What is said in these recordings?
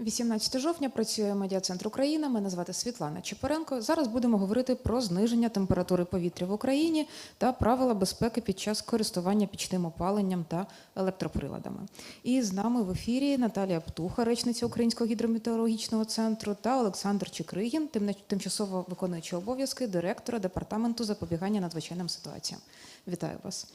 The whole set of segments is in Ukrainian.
18 жовтня працює медіа-центр Україна. Мене звати Світлана Чепоренко. Зараз будемо говорити про зниження температури повітря в Україні та правила безпеки під час користування пічним опаленням та електроприладами. І з нами в ефірі Наталія Птуха, речниця Українського гідрометеорологічного центру, та Олександр Чикригін, тимчасово виконуючий обов'язки директора департаменту запобігання надзвичайним ситуаціям. Вітаю вас.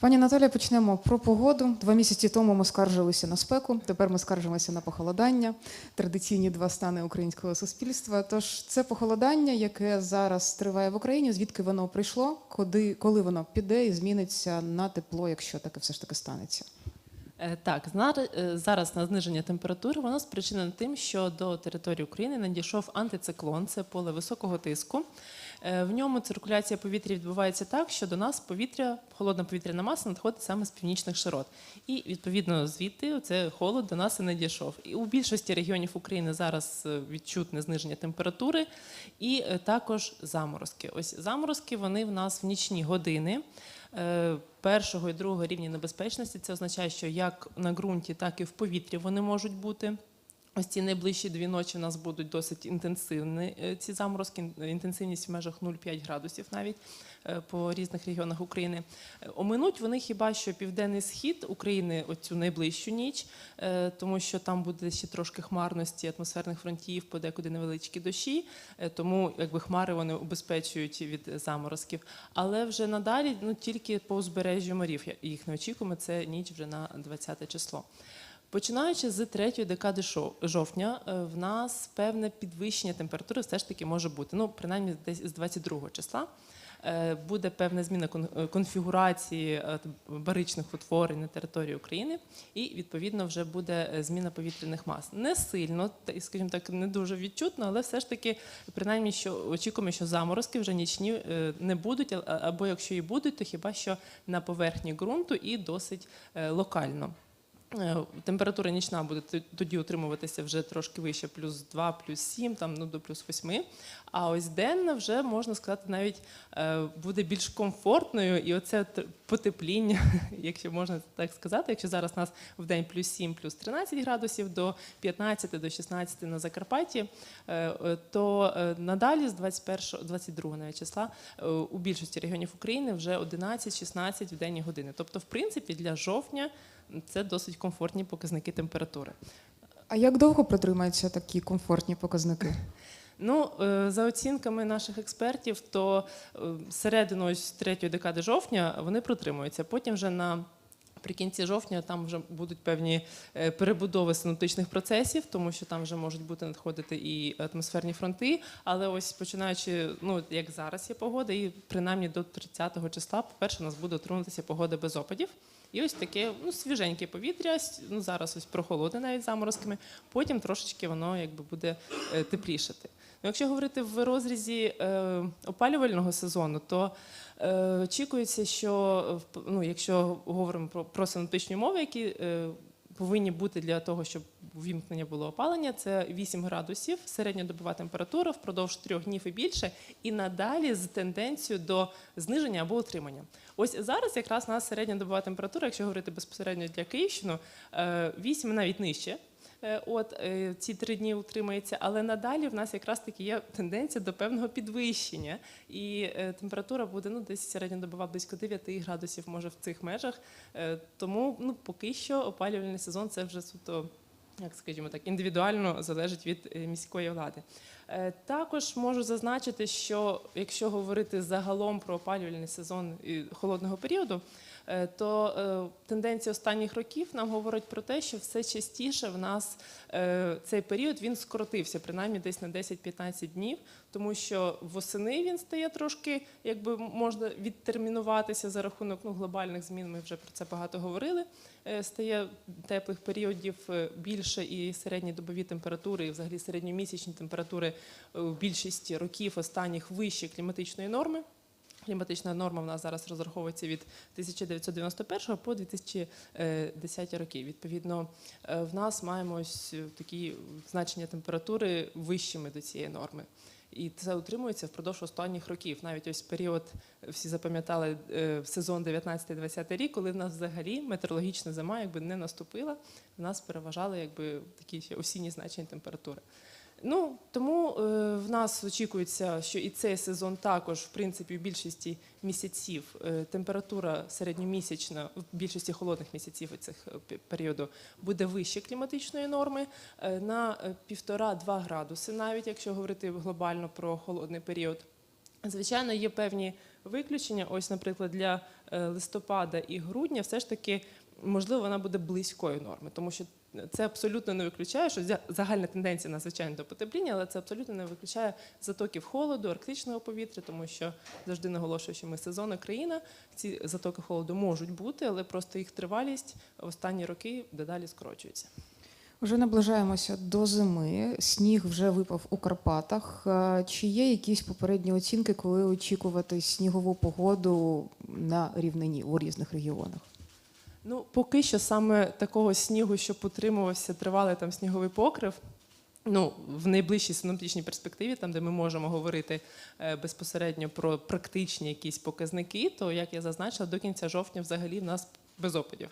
Пані Наталя, почнемо про погоду. Два місяці тому ми скаржилися на спеку. Тепер ми скаржимося на похолодання. Традиційні два стани українського суспільства. Тож це похолодання, яке зараз триває в Україні. Звідки воно прийшло? Коли, коли воно піде і зміниться на тепло, якщо таке все ж таки станеться? Е, Так, е, зараз на зниження температури воно спричинено тим, що до території України надійшов антициклон, це поле високого тиску. Е, В ньому циркуляція повітря відбувається так, що до нас повітря, холодна повітряна маса надходить саме з північних широт. І відповідно звідти це холод до нас і надійшов. І у більшості регіонів України зараз е, відчутне зниження температури і е, також заморозки. Ось заморозки вони в нас в нічні години. Першого і другого рівня небезпечності це означає, що як на ґрунті, так і в повітрі вони можуть бути. Ось ці найближчі дві ночі у нас будуть досить інтенсивні е, ці заморозки, інтенсивність в межах 0,5 градусів навіть е, по різних регіонах України. Е, Оминуть вони хіба що південний схід України оцю найближчу ніч, тому що там буде ще трошки хмарності атмосферних фронтів, подекуди невеличкі дощі, тому якби хмари вони убезпечують від заморозків. Але вже надалі ну тільки по узбережжю морів їх не очікуємо. Це ніч вже на 20 число. Починаючи з третьої декади жовтня, е, в нас певне підвищення температури все ж таки може бути. Ну, принаймні, десь з 22 числа е, буде певна зміна е, конфігурації баричних утворень на території України, і відповідно вже буде зміна повітряних мас. Не сильно, скажімо так, не дуже відчутно, але все ж таки, принаймні, що очікуємо, що заморозки вже нічні не будуть, або якщо і будуть, то хіба що на поверхні ґрунту і досить локально. Е, Температура нічна буде тоді утримуватися вже трошки вище, плюс 2, плюс 7, там, ну, до плюс 8. А ось денна вже, можна сказати, навіть е, буде більш комфортною. І оце потепління, якщо можна так сказати, якщо зараз у нас в день плюс 7, плюс 13 градусів, до 15, до 16 на Закарпатті, е, то надалі з 21, 22 навіть числа у більшості регіонів України вже 11-16 в денні години. Тобто, в принципі, для жовтня це досить комфортні показники температури. А як довго протримаються такі комфортні показники? Ну, е, за оцінками наших експертів, то е, середину ось третьої декади жовтня вони протримуються. Потім вже на Прикінці жовтня там вже будуть певні е, перебудови синоптичних процесів, тому що там вже можуть бути надходити і атмосферні фронти. Але ось починаючи, ну як зараз є погода, і принаймні до 30-го числа, по-перше, у нас буде отримуватися погода без опадів. І ось таке ну, свіженьке повітря, ну зараз ось прохолоди, навіть заморозками, потім трошечки воно якби буде е, теплішати. Ну, якщо говорити в розрізі е, опалювального сезону, то е, очікується, що е, ну, якщо говоримо про, про синоптичні умови, які е, повинні бути для того, щоб вімкнення було опалення, це 8 градусів, середньодобова температура впродовж трьох днів і більше, і надалі з тенденцією до зниження або утримання. Ось зараз якраз у нас середньодобова температура, якщо говорити безпосередньо для Київщини, е, 8 навіть нижче. Е, От е, ці три дні утримається, але надалі в нас якраз таки є тенденція до певного підвищення, і е, температура буде ну десь середньодобова близько 9 градусів, може в цих межах. Е, Тому ну поки що опалювальний сезон це вже суто. Як скажімо так, індивідуально залежить від е, міської влади. Е, Також можу зазначити, що якщо говорити загалом про опалювальний сезон і холодного періоду, то е, тенденція останніх років нам говорить про те, що все частіше в нас е, цей період він скоротився, принаймні десь на 10-15 днів, тому що восени він стає трошки, якби можна відтермінуватися за рахунок ну, глобальних змін. Ми вже про це багато говорили. Е, Стає теплих періодів е, більше і середні добові температури, і взагалі середньомісячні температури е, в більшості років останніх вищі кліматичної норми. Кліматична норма в нас зараз розраховується від 1991 по 2010 роки. Відповідно, е, в нас маємо ось такі значення температури вищими до цієї норми. І це утримується впродовж останніх років. Навіть ось період всі запам'ятали е, сезон 19-20 рік, коли в нас взагалі метеорологічна зима якби не наступила. В нас переважали якби такі ще осінні значення температури. Ну тому е, в нас очікується, що і цей сезон також, в принципі, в більшості місяців е, температура середньомісячна в більшості холодних місяців цих е, періоду буде вище кліматичної норми е, на е, 1,5-2 градуси, навіть якщо говорити глобально про холодний період. Звичайно, є певні виключення. Ось, наприклад, для е, листопада і грудня все ж таки можливо вона буде близькою норми, тому що це абсолютно не виключає, що загальна тенденція надзвичайно до потепління, але це абсолютно не виключає затоків холоду, арктичного повітря, тому що завжди наголошую, що ми сезонна країна. Ці затоки холоду можуть бути, але просто їх тривалість в останні роки дедалі скорочується. Вже наближаємося до зими. Сніг вже випав у Карпатах. Е, Чи є якісь попередні оцінки, коли очікувати снігову погоду на рівнині у різних регіонах? Ну, поки що саме такого снігу, що потримувався, тривалий там сніговий покрив. Ну, в найближчій синоптичній перспективі, там, де ми можемо говорити е, безпосередньо про практичні якісь показники, то, як я зазначила, до кінця жовтня взагалі в нас без опадів.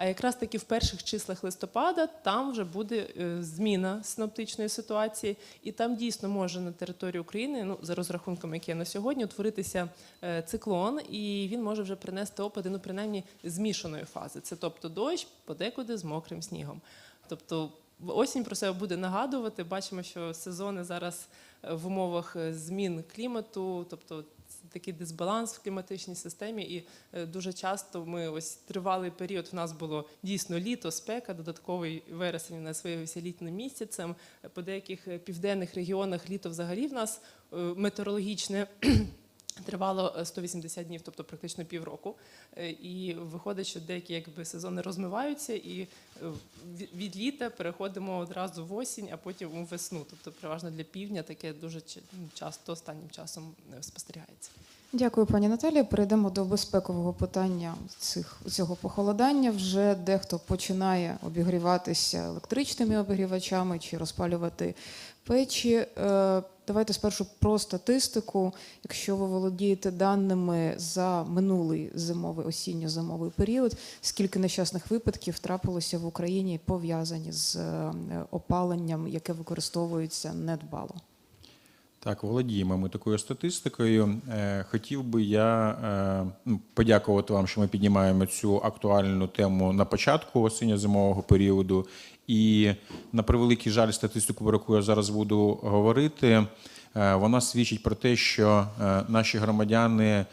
А якраз таки в перших числах листопада там вже буде е, зміна синоптичної ситуації, і там дійсно може на території України, ну за розрахунками, які є на сьогодні, утворитися е, циклон, і він може вже принести опади, ну принаймні змішаної фази. Це тобто дощ подекуди з мокрим снігом. Тобто осінь про себе буде нагадувати. Бачимо, що сезони зараз е, в умовах змін клімату, тобто такий дисбаланс в кліматичній системі, і е, дуже часто ми ось тривалий період. В нас було дійсно літо, спека, додатковий вересень у нас виявився літним місяцем. По деяких е, південних регіонах літо взагалі в нас е, метеорологічне. Тривало е, 180 днів, тобто практично півроку. Е, І виходить, що деякі якби сезони розмиваються, і е, від- літа переходимо одразу в осінь, а потім у весну. Тобто, переважно для півдня таке дуже часто останнім часом е, спостерігається. Дякую, пані Наталія. Перейдемо до безпекового питання цих, цього похолодання. Вже дехто починає обігріватися електричними обігрівачами чи розпалювати печі. Е, Давайте спершу про статистику. Якщо ви володієте даними за минулий зимовий осінньо-зимовий період, скільки нещасних випадків трапилося в Україні пов'язані з е, опаленням, яке використовується недбало? Так, володіємо ми такою статистикою. Е, Хотів би я е, ну, подякувати вам, що ми піднімаємо цю актуальну тему на початку осінньо-зимового періоду. І на превеликий жаль, статистику, про яку я зараз буду говорити, е, вона свідчить про те, що наші громадяни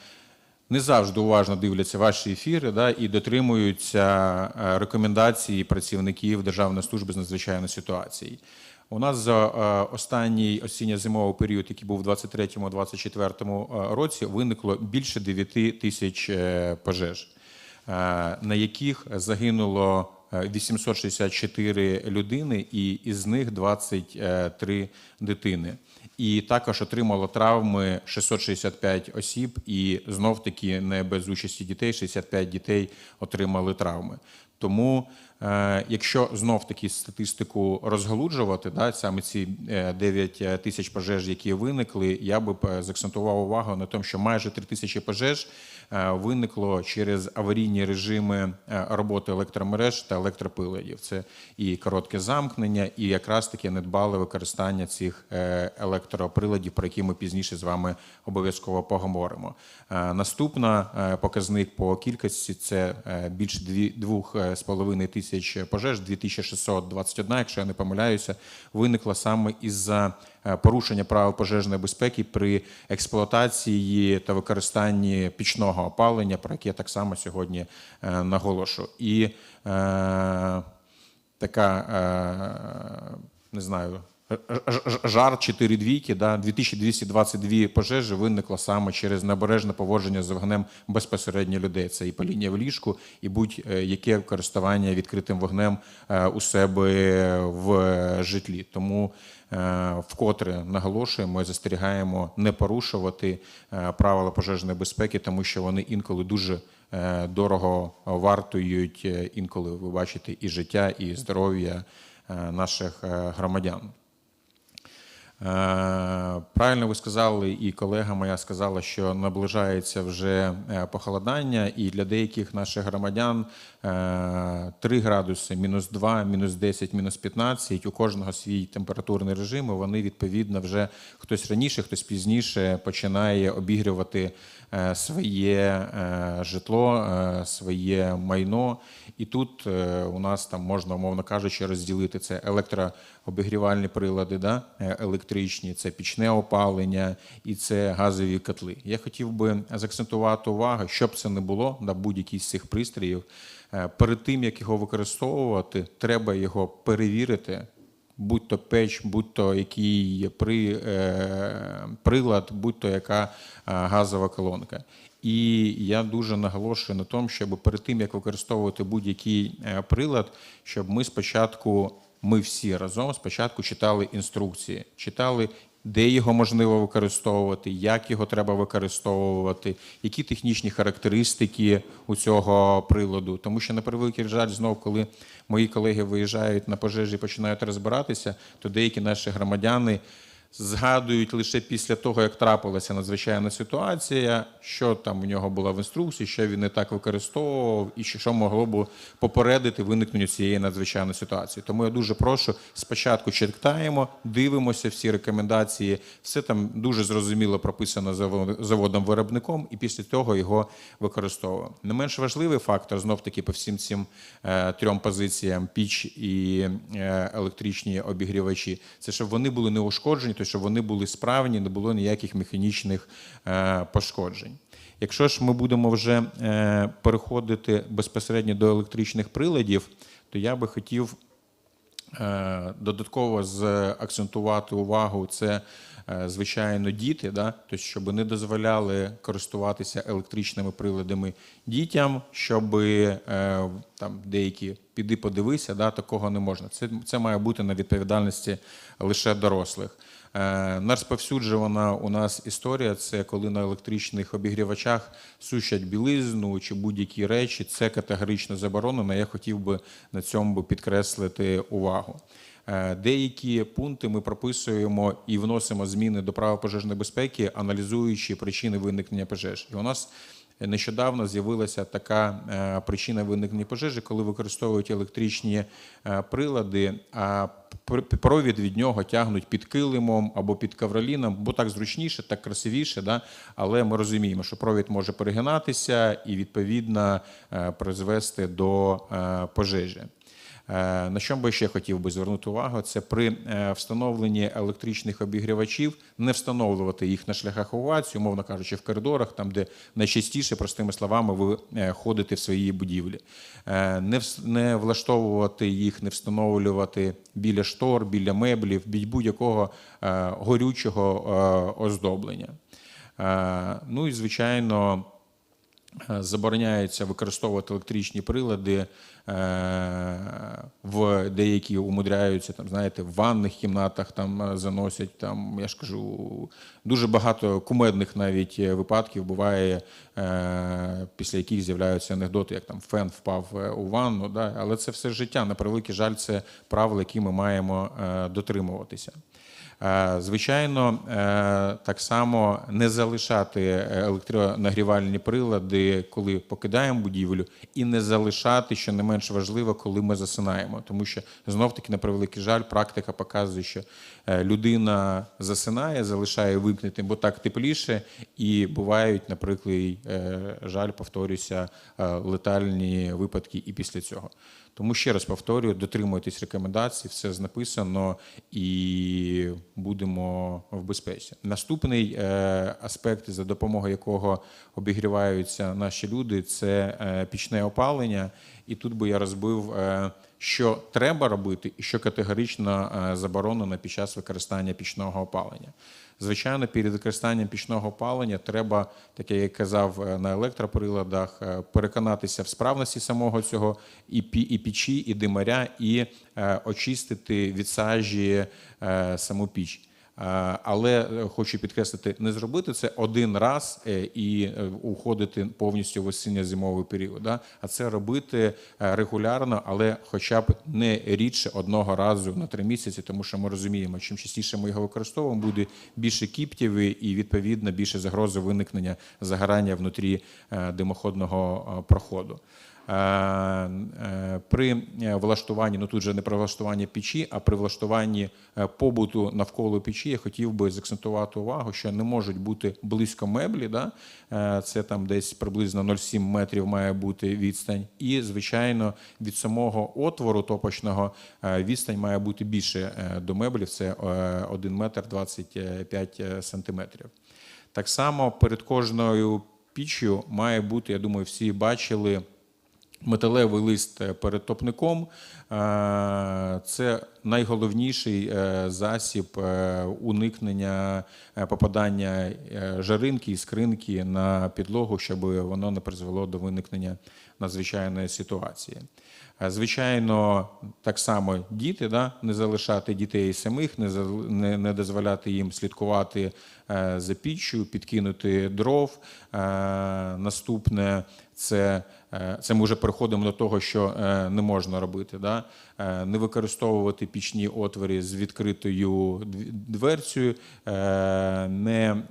не завжди уважно дивляться ваші ефіри да, і дотримуються е, рекомендацій працівників Державної служби з надзвичайних ситуацій. У нас за е, останній осінньо-зимовий період, який був у 23-24 е, році, виникло більше 9 тисяч пожеж, на яких загинуло е, 864 людини, і із них 23 дитини. І також отримало травми 665 осіб, і знов таки не без участі дітей, 65 дітей отримали травми. Тому, якщо знов таки статистику розгалуджувати, да, саме ці е, 9 тисяч пожеж, які виникли, я би е, заакцентував увагу на тому, що майже 3 тисячі пожеж е, виникло через аварійні режими е, роботи електромереж та електроприладів. Це і коротке замкнення, і якраз таки недбале використання цих е, електроприладів, про які ми пізніше з вами обов'язково поговоримо. Е, Наступна е, показник по кількості це е, більше дві- двох е, з половиною тисяч пожеж, 2621, якщо я не помиляюся, виникла саме із-за е, порушення правил пожежної безпеки при експлуатації та використанні пічного опалення, про яке я так само сьогодні е, наголошу. І е, така, е, не знаю, жар 4 двійки, да, 2222 пожежі виникло саме через небережне поводження з вогнем безпосередньо людей. Це і паління в ліжку, і будь-яке користування відкритим вогнем е, у себе в житлі. Тому е, вкотре наголошуємо і застерігаємо не порушувати е, правила пожежної безпеки, тому що вони інколи дуже е, дорого вартують, е, інколи ви бачите і життя, і здоров'я е, наших е, громадян. Е, Правильно ви сказали, і колега моя сказала, що наближається вже е, похолодання, і для деяких наших громадян е, 3 градуси, мінус 2, мінус 10, мінус 15, у кожного свій температурний режим, і вони відповідно вже хтось раніше, хтось пізніше починає обігрівати е, своє е, житло, е, своє майно. І тут е, у нас там можна, умовно кажучи, розділити це електрообігрівальні прилади, да? е, електричні, це пічне опалення і це газові котли. Я хотів би заакцентувати увагу, щоб це не було на будь-який з цих пристроїв. е, Перед тим як його використовувати, треба його перевірити. Будь то печ, будь то який при, е, прилад, будь то яка е, газова колонка. І я дуже наголошую на тому, щоб перед тим як використовувати будь-який прилад, щоб ми спочатку, ми всі разом спочатку читали інструкції, читали. Де його можливо використовувати, як його треба використовувати, які технічні характеристики у цього приладу. Тому що на превеликий жаль, знов, коли мої колеги виїжджають на пожежі і починають розбиратися, то деякі наші громадяни згадують лише після того, як трапилася надзвичайна ситуація, що там у нього було в інструкції, що він не так використовував, і що могло б попередити виникнення цієї надзвичайної ситуації. Тому я дуже прошу спочатку читаємо, дивимося всі рекомендації, все там дуже зрозуміло прописано заво- заводом-виробником, і після того його використовуємо. Не менш важливий фактор знов таки по всім цим е, трьом позиціям піч і е, електричні обігрівачі, це щоб вони були не щоб вони були справні, не було ніяких механічних е, пошкоджень. Якщо ж ми будемо вже е, переходити безпосередньо до електричних приладів, то я би хотів Е, Додатково акцентувати увагу це, звичайно, діти, да? тобто, щоб не дозволяли користуватися електричними приладами дітям, щоб там деякі піди подивися, да? такого не можна. Це, це має бути на відповідальності лише дорослих. Е, Розповсюджувана у нас історія це коли на електричних обігрівачах сушать білизну чи будь-які речі. Це категорично заборонено. Я хотів би на цьому підкреслити увагу. Е, Деякі пункти ми прописуємо і вносимо зміни до права пожежної безпеки, аналізуючи причини виникнення пожеж. І у нас Нещодавно з'явилася така е, причина виникнення пожежі, коли використовують електричні е, прилади, а пр- провід від нього тягнуть під килимом або під кавраліном бо так зручніше, так красивіше. Да? Але ми розуміємо, що провід може перегинатися і відповідно е, призвести до пожежі. Е, На що би ще хотів би звернути увагу, це при е, встановленні електричних обігрівачів не встановлювати їх на шляхах евакуації, умовно кажучи, в коридорах, там де найчастіше, простими словами, ви е, ходите в своїй будівлі. Не влаштовувати їх, не встановлювати біля штор, біля меблів, будь-якого горючого оздоблення. Ну і звичайно. Е, Забороняється використовувати електричні прилади е, в деякі умудряються там, знаєте, в ванних кімнатах там е, заносять. Там я ж кажу, дуже багато кумедних навіть випадків буває, після яких з'являються анекдоти, як там фен впав у ванну. Да? Але це все життя. На превеликий жаль, це правила, які ми маємо дотримуватися. Е, Звичайно, е, так само не залишати електронагрівальні прилади, коли покидаємо будівлю, і не залишати, що не менш важливо, коли ми засинаємо. Тому що знов таки, на превеликий жаль, практика показує, що е, людина засинає, залишає вимкнутим, бо так тепліше, і бувають, наприклад, е, жаль, повторюся, е, летальні випадки і після цього. Тому ще раз повторюю, дотримуйтесь рекомендацій, все написано і будемо в безпеці. Наступний е, аспект, за допомогою якого обігріваються наші люди, це е, пічне опалення. І тут би я розбив, е, що треба робити, і що категорично е, заборонено під час використання пічного опалення. Звичайно, перед використанням пічного опалення треба, так як я казав е, на електроприладах, е, переконатися в справності самого цього і і печі, і димаря, і очистити від сажі саму піч. Е, Але е, хочу підкреслити, не зробити це один раз е, і уходити повністю в осінньо-зимовий період, а це робити регулярно, але хоча б не рідше одного разу на три місяці, тому що ми розуміємо, чим частіше ми його використовуємо, буде більше кіптів і відповідно більше загрози виникнення загорання внутрі димоходного проходу. Е, е, При е, влаштуванні, ну тут же не при влаштуванні печі, а при влаштуванні побуту навколо печі, я хотів би закцентувати увагу, що не можуть бути близько меблі, да? це там десь приблизно 0,7 метрів має бути відстань. І, звичайно, від самого отвору топочного відстань має бути більше до меблів, це е, 1 метр 25 сантиметрів. Так само перед кожною піччю має бути, я думаю, всі бачили металевий лист е, перед топником. Е, Це найголовніший е, засіб уникнення попадання жаринки і скринки на підлогу, щоб воно не призвело до виникнення надзвичайної ситуації. Е, Звичайно, так само діти, да, не залишати дітей самих, не, не, не дозволяти їм слідкувати е, за піччю, підкинути дров. Е, Наступне це, це ми вже переходимо до того, що не можна робити. Да? Не використовувати пічні отвори з відкритою дверцею, не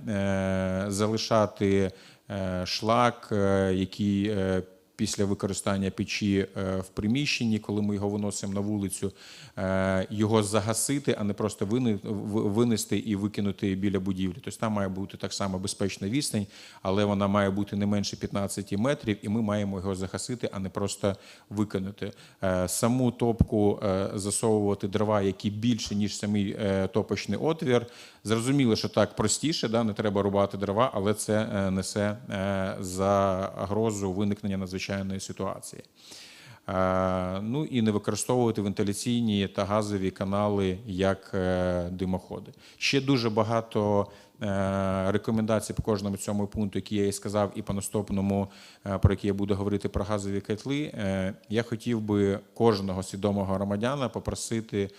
залишати шлак, який після використання печі е, в приміщенні, коли ми його виносимо на вулицю, е, його загасити, а не просто винести і викинути біля будівлі. Тобто там має бути так само безпечна відстань, але вона має бути не менше 15 метрів, і ми маємо його загасити, а не просто викинути. Е, Саму топку засовувати дрова, які більше, ніж самий топочний отвір. Зрозуміло, що так простіше, да, не треба рубати дрова, але це несе загрозу виникнення надзвичайної ситуації. Е, Ну і не використовувати вентиляційні та газові канали як е, димоходи. Ще дуже багато е, рекомендацій по кожному цьому пункту, які я і сказав, і по наступному, е, про який я буду говорити про газові котли. Е, Я хотів би кожного свідомого громадяна попросити,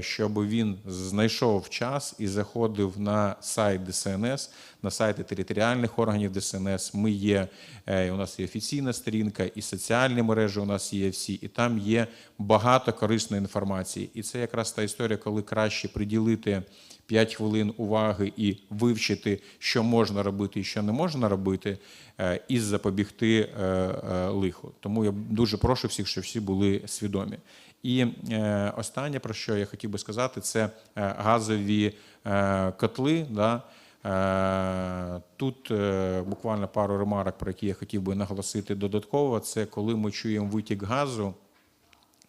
щоб він знайшов час і заходив на сайт ДСНС, на сайти територіальних органів ДСНС. Ми є, у нас є офіційна сторінка, і соціальні мережі у нас є всі, і там є багато корисної інформації. І це якраз та історія, коли краще приділити 5 хвилин уваги і вивчити, що можна робити і що не можна робити, е, і запобігти е, е, лиху. Тому я дуже прошу всіх, щоб всі були свідомі. І останнє, про що я хотів би сказати, це газові котли. Да? Тут буквально пару ремарок, про які я хотів би наголосити додатково. Це коли ми чуємо витік газу,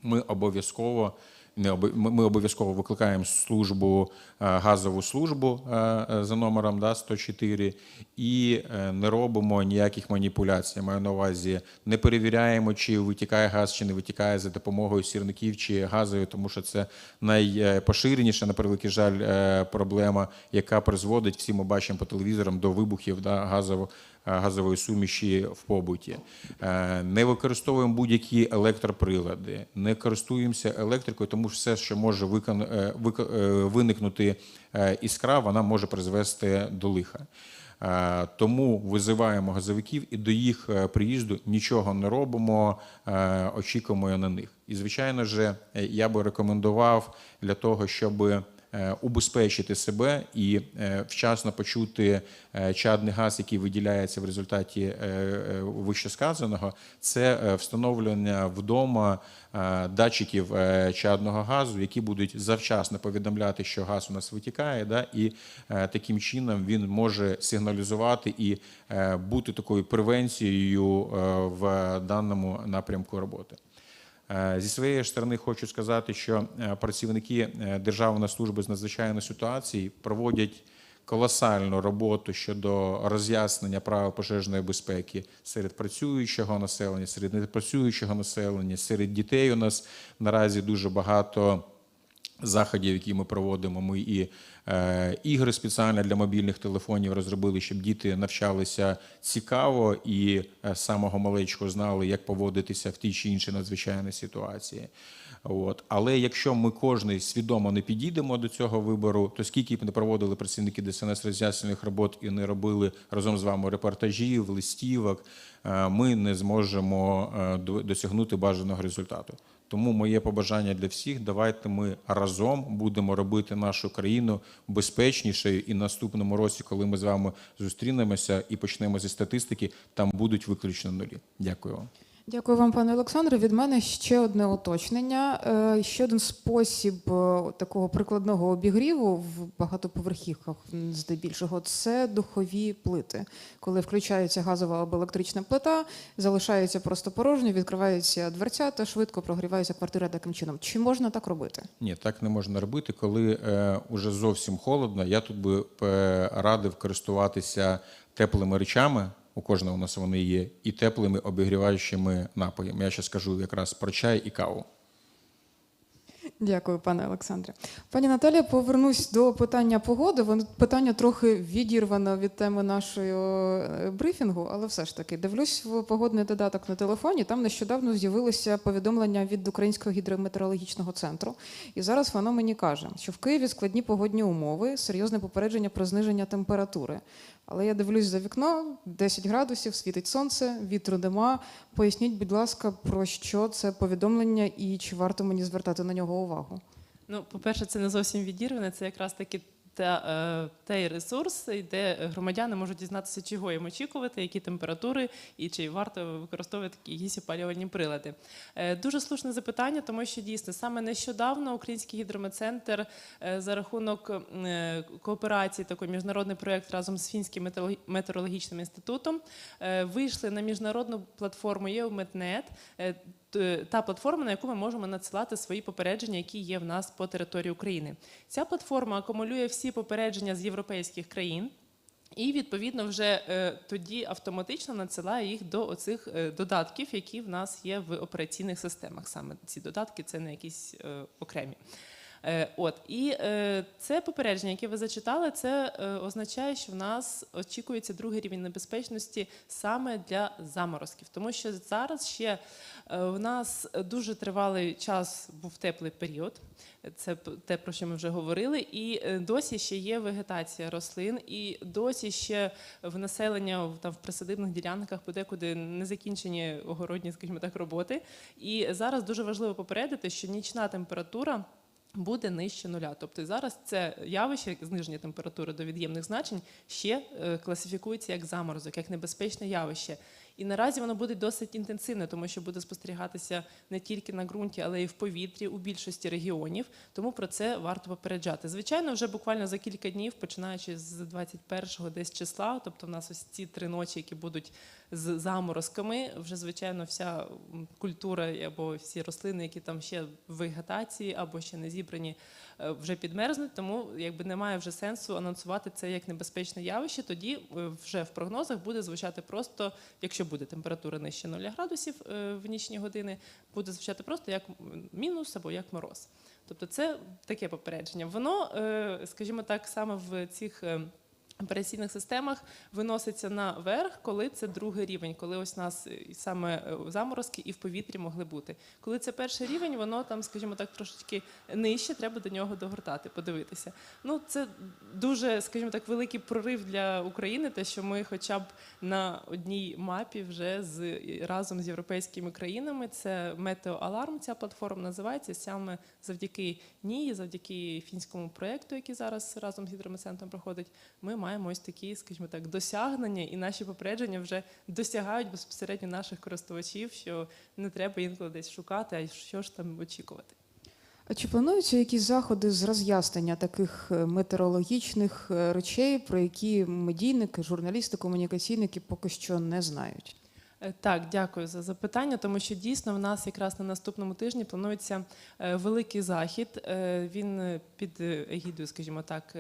ми обов'язково ми ми обов'язково викликаємо службу е, газову службу е, е, за номером да, 104 і не робимо ніяких маніпуляцій. Маю на увазі, не перевіряємо, чи витікає газ, чи не витікає за допомогою сірників чи газові, тому що це найпоширеніша, на превеликий жаль, проблема, яка призводить всі ми бачимо по телевізорам до вибухів да, газово, газової суміші в побуті. Е, Не використовуємо будь-які електроприлади, не користуємося електрикою, тому що все, що може е, е, виникнути е, іскра, вона може призвести до лиха. Е, Тому визиваємо газовиків і до їх е, приїзду нічого не робимо, е, очікуємо на них. І, звичайно ж, е, я би рекомендував для того, щоб е, убезпечити себе і е, вчасно почути е, чадний газ, який виділяється в результаті е, е, вищесказаного, це е, встановлення вдома е, датчиків е, чадного газу, які будуть завчасно повідомляти, що газ у нас витікає, да, і е, таким чином він може сигналізувати і е, бути такою превенцією е, в даному напрямку роботи. Е, Зі своєї сторони хочу сказати, що е, працівники е, Державної служби з надзвичайної ситуації проводять колосальну роботу щодо роз'яснення правил пожежної безпеки серед працюючого населення, серед непрацюючого населення, серед дітей. У нас наразі дуже багато заходів, які ми проводимо. Ми і Е, Ігри спеціально для мобільних телефонів розробили, щоб діти навчалися цікаво і е, з самого малечку знали, як поводитися в тій чи іншій надзвичайній ситуації. От. Але якщо ми кожний свідомо не підійдемо до цього вибору, то скільки б не проводили працівники ДСНС роз'яснювальних робот і не робили разом з вами репортажів, листівок, е, ми не зможемо е, досягнути бажаного результату. Тому моє побажання для всіх: давайте ми разом будемо робити нашу країну безпечнішою. І наступному році, коли ми з вами зустрінемося і почнемо зі статистики, там будуть виключно нулі. Дякую вам. Дякую вам, пане Олександре. Від мене ще одне уточнення. Е, Ще один спосіб е, такого прикладного обігріву в багатоповерхівках, здебільшого, це духові плити. Коли включається газова або електрична плита, залишається просто порожньо, відкриваються дверця та швидко прогрівається квартира таким чином. Чи можна так робити? Ні, так не можна робити, коли е, уже зовсім холодно. Я тут би е, радив користуватися теплими речами. У кожного у нас вони є, і теплими обігріваючими напоями. Я ще скажу якраз про чай і каву. Дякую, пане Олександре. Пані Наталія, повернусь до питання погоди. Воно питання трохи відірвано від теми нашого е, брифінгу, але все ж таки дивлюсь в погодний додаток на телефоні. Там нещодавно з'явилося повідомлення від Українського гідрометеорологічного центру. І зараз воно мені каже, що в Києві складні погодні умови, серйозне попередження про зниження температури. Але я дивлюсь за вікно, 10 градусів, світить сонце, вітру нема. Поясніть, будь ласка, про що це повідомлення і чи варто мені звертати на нього увагу? Ну, по-перше, це не зовсім відірване, це якраз таки та, е, той ресурс, де громадяни можуть дізнатися, чого їм очікувати, які температури і чи варто використовувати якісь опалювальні прилади. Е, дуже слушне запитання, тому що дійсно саме нещодавно Український гідрометцентр е, за рахунок кооперації, такий міжнародний проєкт разом з Фінським метеоролог- метеорологічним інститутом вийшли на міжнародну платформу EUMETNet, е, т- та платформа, на яку ми можемо надсилати свої попередження, які є в нас по території України. Ця платформа акумулює всі попередження з європейських країн. І відповідно вже е, тоді автоматично надсилає їх до оцих е, додатків, які в нас є в операційних системах. Саме ці додатки це не якісь е, окремі. Е, От і е, це попередження, яке ви зачитали, це е, означає, що в нас очікується другий рівень небезпечності саме для заморозків, тому що зараз ще в нас дуже тривалий час був теплий період. Це те, про що ми вже говорили, і досі ще є вегетація рослин, і досі ще в населення в- там в присадибних ділянках подекуди не закінчені огородні, скажімо так, роботи. І зараз дуже важливо попередити, що нічна температура. Буде нижче нуля. Тобто зараз це явище зниження температури до від'ємних значень ще е, класифікується як заморозок, як небезпечне явище. І наразі воно буде досить інтенсивне, тому що буде спостерігатися не тільки на ґрунті, але й в повітрі у більшості регіонів. Тому про це варто попереджати. Звичайно, вже буквально за кілька днів, починаючи з 21-го десь числа, тобто в нас ось ці три ночі, які будуть з заморозками, вже звичайно вся культура або всі рослини, які там ще в вегетації або ще не зібрані, е, вже підмерзнуть. Тому якби немає вже сенсу анонсувати це як небезпечне явище. Тоді е, вже в прогнозах буде звучати просто, якщо буде температура нижче 0 градусів е, в нічні години, буде звучати просто як мінус або як мороз. Тобто це таке попередження. Воно, е, скажімо так, саме в цих. Операційних системах виноситься наверх, коли це другий рівень, коли ось у нас е, саме е, заморозки і в повітрі могли бути. Коли це перший рівень, воно там, скажімо так, трошечки нижче, треба до нього догортати, подивитися. Ну, це дуже, скажімо так, великий прорив для України, те, що ми хоча б на одній мапі вже з разом з європейськими країнами. Це метеоаларм. Ця платформа називається саме завдяки ній, завдяки фінському проєкту, який зараз разом з гідрометцентром проходить. Ми маємо ось такі, скажімо так, досягнення, і наші попередження вже досягають безпосередньо наших користувачів, що не треба інколи десь шукати, а що ж там очікувати. А чи плануються якісь заходи з роз'яснення таких е, метеорологічних е, речей, про які медійники, журналісти, комунікаційники поки що не знають? Е, Так, дякую за запитання, тому що дійсно в нас якраз на наступному тижні планується е, великий захід. Е, Він під егідою, скажімо так,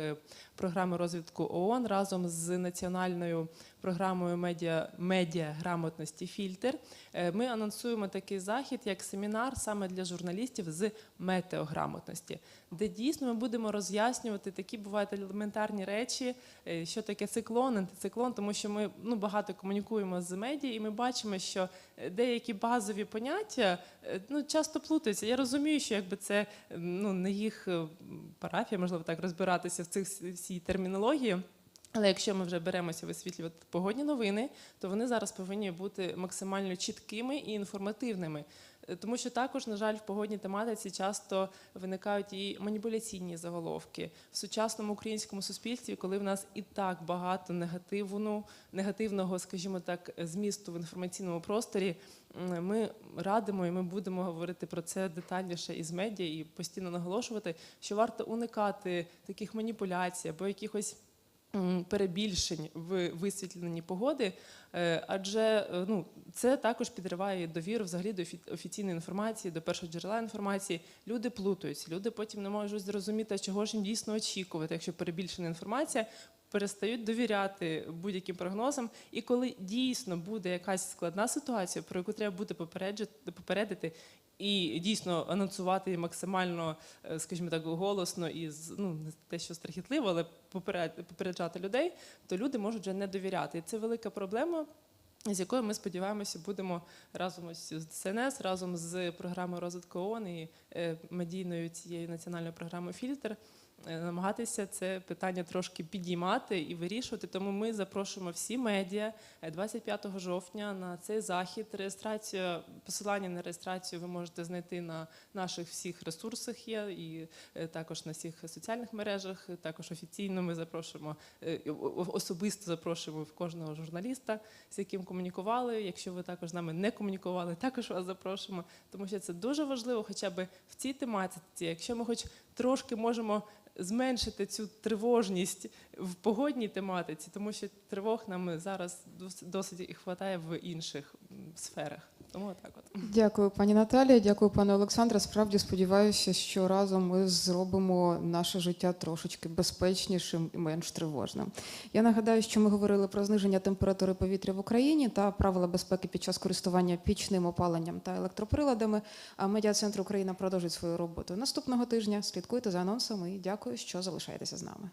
програми розвитку ООН разом з національною програмою медіа, медіа грамотності Фільтр. Е, Ми анонсуємо такий захід як семінар саме для журналістів з метеограмотності, де дійсно ми будемо роз'яснювати такі бувають елементарні речі, е, що таке циклон, антициклон, тому що ми ну багато комунікуємо з медіа, і ми бачимо, що е, деякі базові поняття ну часто плутаються. Я розумію, що якби це ну не їх парафія, можливо, так розбиратися в цих всій термінології. Але якщо ми вже беремося висвітлювати погодні новини, то вони зараз повинні бути максимально чіткими і інформативними. Е, Тому що також, на жаль, в погодній тематиці часто виникають і маніпуляційні заголовки в сучасному українському суспільстві, коли в нас і так багато негативну, негативного, скажімо так, змісту в інформаційному просторі. Ми радимо і ми будемо говорити про це детальніше із медіа і постійно наголошувати, що варто уникати таких маніпуляцій або якихось перебільшень в висвітленні погоди, е, адже е, ну, це також підриває довіру взагалі до офі- офіційної інформації, до першого джерела інформації. Люди плутаються, люди потім не можуть зрозуміти, чого ж їм дійсно очікувати, якщо перебільшена інформація. Перестають довіряти будь-яким прогнозам, і коли дійсно буде якась складна ситуація, про яку треба буде попередити, і дійсно анонсувати максимально, е, скажімо так, голосно і ну не те, що страхітливо, але поперед- попереджати людей, то люди можуть вже не довіряти. І це велика проблема. З якою ми сподіваємося, будемо разом з ДСНС, разом з програмою розвитку ООН і е, медійною цією національною програмою Фільтр намагатися це питання трошки підіймати і вирішувати. Тому ми запрошуємо всі медіа е, 25 жовтня на цей захід. Реєстрація, посилання на реєстрацію ви можете знайти на наших всіх ресурсах. Є і е, також на всіх соціальних мережах. Також офіційно ми запрошуємо е, особисто запрошуємо в кожного журналіста, з яким комунікували. Якщо ви також з нами не комунікували, також вас запрошуємо, тому що це дуже важливо, хоча б в цій тематиці, якщо ми хоч трошки можемо зменшити цю тривожність в погодній тематиці, тому що тривог нам зараз досить і хватає в інших сферах. Тому так от. Дякую, пані Наталія. Дякую, пане Олександре. Справді сподіваюся, що разом ми зробимо наше життя трошечки безпечнішим і менш тривожним. Я нагадаю, що ми говорили про зниження температури повітря в Україні та правила безпеки під час користування пічним опаленням та електроприладами. А медіа центр Україна продовжить свою роботу наступного тижня. Слідкуйте за анонсами і дякую, що залишаєтеся з нами.